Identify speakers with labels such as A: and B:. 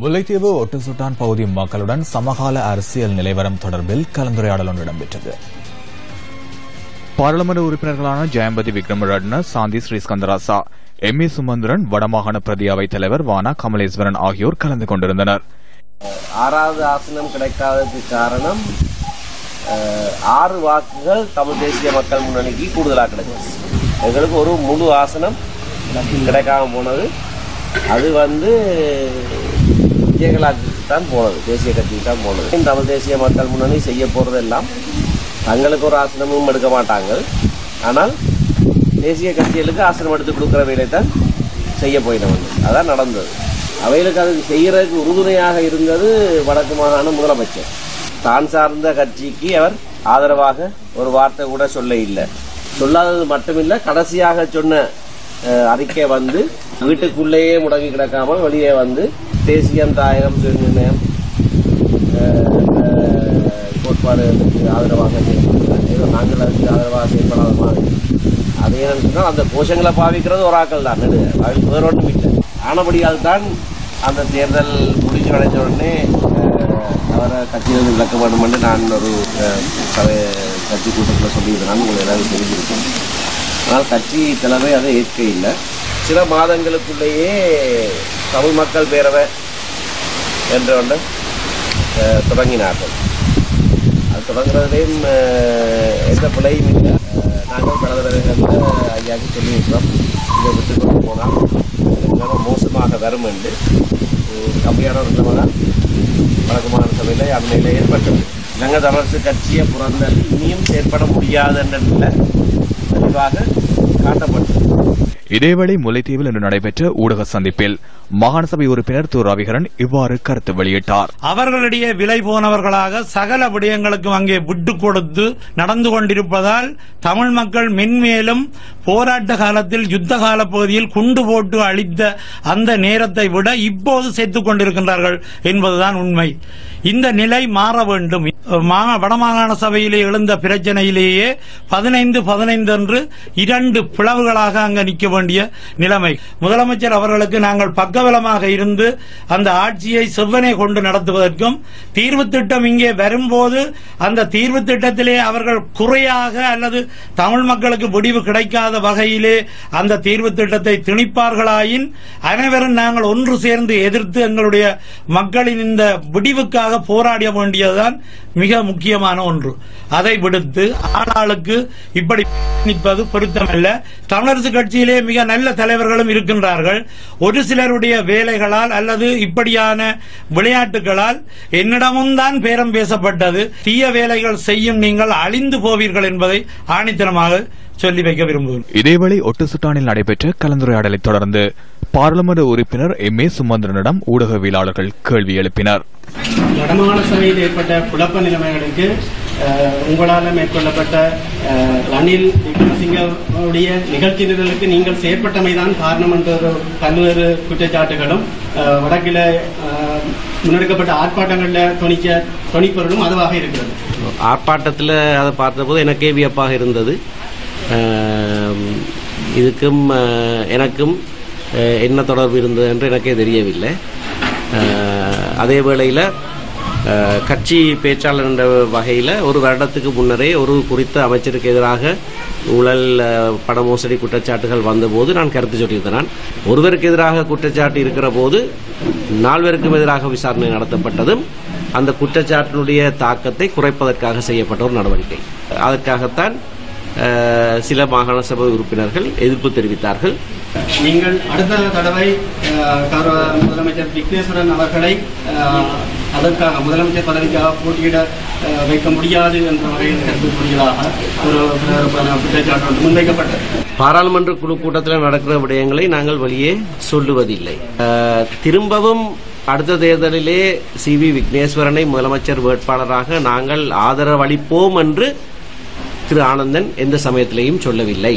A: முல்லைத்தீவு ஒட்டுசுட்டான் பகுதி மக்களுடன் சமகால அரசியல் நிலைவரம் தொடர்பில் கலந்துரையாடல் ஒன்று இடம்பெற்றது. பாராளுமன்ற உறுப்பினர்களான ஜெயம்பதி விக்ரமரட்ன சாந்தி ஸ்ரீஸ்கந்தராசா எம். ஏ. சுமந்திரன் வடமாகாண பிரதி அவைத் தலைவர் வானா கமலேஸ்வரன் ஆகியோர் கலந்து கொண்டிருந்தனர்.
B: ஆறாவது ஆசனம் கிடைக்காததுக்கு காரணம் ஆறு வாக்குகள் தமிழ் தேசிய மக்கள் முன்னணிக்கு கூடுதலாக கிடைச்சது. எங்களுக்கு ஒரு முழு ஆசனம் கிடைக்காம போனது. அது வந்து இந்தியர்களாக தான் போனது தேசிய கட்சிக்கு தான் போனது தமிழ் தேசிய மக்கள் முன்னணி செய்ய போறதெல்லாம் தங்களுக்கு ஒரு ஆசனமும் எடுக்க மாட்டாங்க. ஆனால் தேசிய கட்சிகளுக்கு ஆசனம் எடுத்து கொடுக்குற வேலை தான் செய்ய போயினவங்க. அதான் நடந்தது. அவைகளுக்கு அது செய்யறதுக்கு உறுதுணையாக இருந்தது வடக்கு மாகாண முதலமைச்சர். தான் சார்ந்த கட்சிக்கு அவர் ஆதரவாக ஒரு வார்த்தை கூட சொல்ல இல்லை. சொல்லாதது மட்டுமில்லை கடைசியாக சொன்ன அறிக்கை வந்து வீட்டுக்குள்ளேயே முடங்கி கிடக்காமல் வெளியே வந்து தேசியம் தாயகம் சுயநிர்ணயம் அஹ், அஹ், ஆதரவாக ஏதோ நாங்கள் அதுக்கு ஆதரவாக செயல்படாத மாதிரி அது என்னன்னு அந்த கோஷங்களை பாவிக்கிறது ஒரு ஆக்கள் தான் நெடு அது வேற ஒன்றும் இல்லை ஆனபடியால் தான் அந்த தேர்தல் முடிஞ்சு அடைஞ்ச உடனே அவரை கட்சியிலிருந்து விளக்க வேண்டும் என்று நான் ஒரு கட்சி கூட்டத்தில் சொல்லியிருந்தேன் உங்களுக்கு எல்லாரும் தெரிஞ்சிருக்கும் ஆனால் கட்சி தலைமை அதை ஏற்க இல்லை சில மாதங்களுக்குள்ளேயே தமிழ் மக்கள் பேரவை என்ற ஒன்று தொடங்கினார்கள். அது தொடங்குறதுலேயும் எந்த பிள்ளையும் இல்லை. நாங்கள் கடந்த தடவைகளில் ஐயாவுக்கு சொல்லியிருக்கிறோம். இதை விட்டு கொண்டு போனால் நிலைமை மோசமாக வரும் என்று. கம்மியான ஒரு நிலைமை தான் சபையில் அண்மையில் ஏற்பட்டது. இலங்கை தமிழரசு கட்சியை புறந்தல் இனியும் செயற்பட முடியாது என்ற நிலை தெளிவாக காட்டப்பட்டது.
A: இதேவேளை முல்லைத்தீவில் இன்று நடைபெற்ற ஊடக சந்திப்பில் மாகாண சபை உறுப்பினர் திரு ரவிகரன் இவ்வாறு கருத்து வெளியிட்டார்.
C: அவர்களிடையே விலை போனவர்களாக சகல விடயங்களுக்கும் அங்கே விட்டு கொடுத்து நடந்து கொண்டிருப்பதால் தமிழ் மக்கள் மென்மேலும் போராட்ட காலத்தில் யுத்த கால பகுதியில் குண்டு போட்டு அளித்த அந்த நேரத்தை விட இப்போது சேர்த்துக் கொண்டிருக்கின்றார்கள் என்பதுதான் உண்மை. இந்த நிலை மாற வேண்டும். வடமாகாண சபையிலே எழுந்த பிரச்சனையிலேயே பதினைந்து பதினைந்து அன்று இரண்டு பிளவுகளாக அங்கு நிற்க வேண்டிய நிலைமை. முதலமைச்சர் அவர்களுக்கு நாங்கள் பக்க பக்கபலமாக இருந்து அந்த ஆட்சியை செவ்வனை கொண்டு நடத்துவதற்கும் தீர்வு திட்டம் இங்கே வரும்போது அந்த தீர்வு திட்டத்திலே அவர்கள் குறையாக அல்லது தமிழ் மக்களுக்கு முடிவு கிடைக்காத வகையிலே அந்த தீர்வு திட்டத்தை திணிப்பார்களாயின் அனைவரும் நாங்கள் ஒன்று சேர்ந்து எதிர்த்து எங்களுடைய மக்களின் இந்த விடிவுக்காக போராட வேண்டியதுதான் மிக முக்கியமான ஒன்று. அதை விடுத்து ஆளாளுக்கு இப்படி நிற்பது பொருத்தமல்ல. தமிழரசு கட்சியிலே மிக நல்ல தலைவர்களும் இருக்கின்றார்கள். ஒரு சிலருடைய வேலைகளால் அல்லது இப்படியான விளையாட்டுகளால் என்னிடமும் தான் பேரம் பேசப்பட்டது. தீய வேலைகள் செய்யும் நீங்கள் அழிந்து போவீர்கள் என்பதை ஆணித்தனமாக சொல்லி வைக்க விரும்புகிறேன்
A: இதேவேளை ஒட்டுசுட்டானில் நடைபெற்ற கலந்துரையாடலைத் தொடர்ந்து பாராளுமன்ற உறுப்பினர் எம். ஏ. சுமந்திரனிடம் ஊடகவியலாளர்கள் கேள்வி எழுப்பினர்.
D: வடமாகாண சபையில் ஏற்பட்ட குழப்ப நிலைமைகளுக்கு உங்களால் மேற்கொள்ளப்பட்ட ரணில் விக்ரமசிங்கவுடைய நிகழ்ச்சி நிரலுக்கு நீங்கள் செயற்பட்டமைதான் காரணம் என்ற பல்வேறு குற்றச்சாட்டுகளும் வடக்கில் முன்னெடுக்கப்பட்ட ஆர்ப்பாட்டங்களில் துணிக்க துணிப்பொருளும் அதுவாக இருக்கிறது.
B: ஆர்ப்பாட்டத்தில் அதை பார்த்தபோது எனக்கே வியப்பாக இருந்தது. இதுக்கும் எனக்கும் என்ன தொடர்பு இருந்தது என்று எனக்கே தெரியவில்லை. அதே வேளையில் கட்சி பேச்சாளர் என்ற வகையில் ஒரு வருடத்துக்கு முன்னரே ஒரு குறித்த அமைச்சருக்கு எதிராக ஊழல் பண மோசடி குற்றச்சாட்டுகள் வந்தபோது நான் கருத்து சொல்லியிருந்தேன். ஒருவருக்கு எதிராக குற்றச்சாட்டு இருக்கிற போது நால்வருக்கும் எதிராக விசாரணை நடத்தப்பட்டதும் அந்த குற்றச்சாட்டினுடைய தாக்கத்தை குறைப்பதற்காக செய்யப்பட்ட ஒரு நடவடிக்கை. அதற்காகத்தான் சில மாகாண சபை உறுப்பினர்கள் எதிர்ப்பு தெரிவித்தார்கள்.
D: நீங்கள் அடுத்த தடவை முதலமைச்சர் விக்னேஸ்வரன் அவர்களை அதற்காக முதலமைச்சர் பதவிக்காக போட்டியிட வைக்க முடியாது என்ற வகையில் கருத்துக்கூடியதாக ஒரு குற்றச்சாட்டு முன்வைக்கப்பட்டது.
B: பாராளுமன்ற குழு கூட்டத்தில் நடக்கிற விடயங்களை நாங்கள் வெளியே சொல்லுவதில்லை. திரும்பவும் அடுத்த தேர்தலிலே சி வி விக்னேஸ்வரனை முதலமைச்சர் வேட்பாளராக நாங்கள் ஆதரவளிப்போம் என்று திரு ஆனந்தன் எந்த சமயத்திலையும் சொல்லவில்லை.